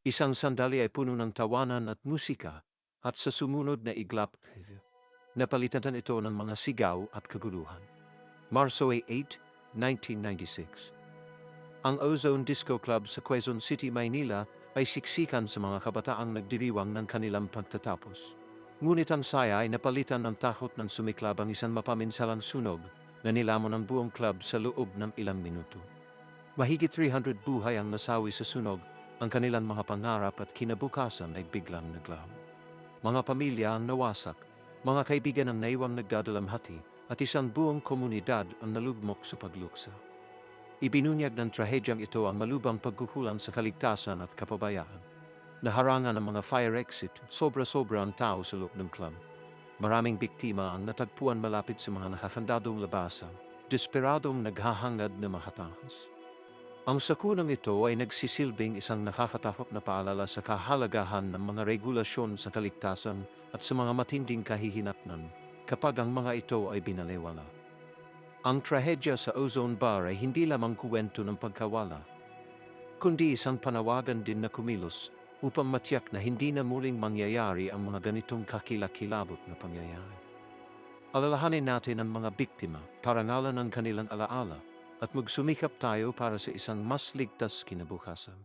Isang sandali ay puno ng tawanan at musika at sa sumunod na iglap, napalitan ito ng mga sigaw at kaguluhan. Marso 8, 1996 Ang Ozone Disco Club sa Quezon City, Maynila ay siksikan sa mga kabataang nagdiriwang ng kanilang pagtatapos. Ngunit ang saya ay napalitan ng takot ng sumiklab ang isang mapaminsalang sunog na nilamon ang buong club sa loob ng ilang minuto. Mahigit 300 buhay ang nasawi sa sunog, ang kanilang mga pangarap at kinabukasan ay biglang naglaho. Mga pamilya ang nawasak, mga kaibigan ang naiwang nagdadalamhati at isang buong komunidad ang nalugmok sa pagluksa. Ibinunyag ng trahedyang ito ang malubang pagkukulang sa kaligtasan at kapabayaan. Naharangan ang mga fire exit, sobra-sobra ang tao sa loob ng club. Maraming biktima ang natagpuan malapit sa mga nakakandadong labasan, desperadong naghahangad na makatahas. Ang sakunang ito ay nagsisilbing isang nakakatakot na paalala sa kahalagahan ng mga regulasyon sa kaligtasan at sa mga matinding kahihinatnan kapag ang mga ito ay binalewala. Ang trahedya sa ozone bar ay hindi lamang kuwento ng pagkawala, kundi isang panawagan din na kumilos upang matiyak na hindi na muling mangyayari ang mga ganitong kakilakilabot na pangyayari. Alalahanin natin ang mga biktima, parangalan ng kanilang alaala, at magsumikap tayo para sa isang mas ligtas kinabukasan.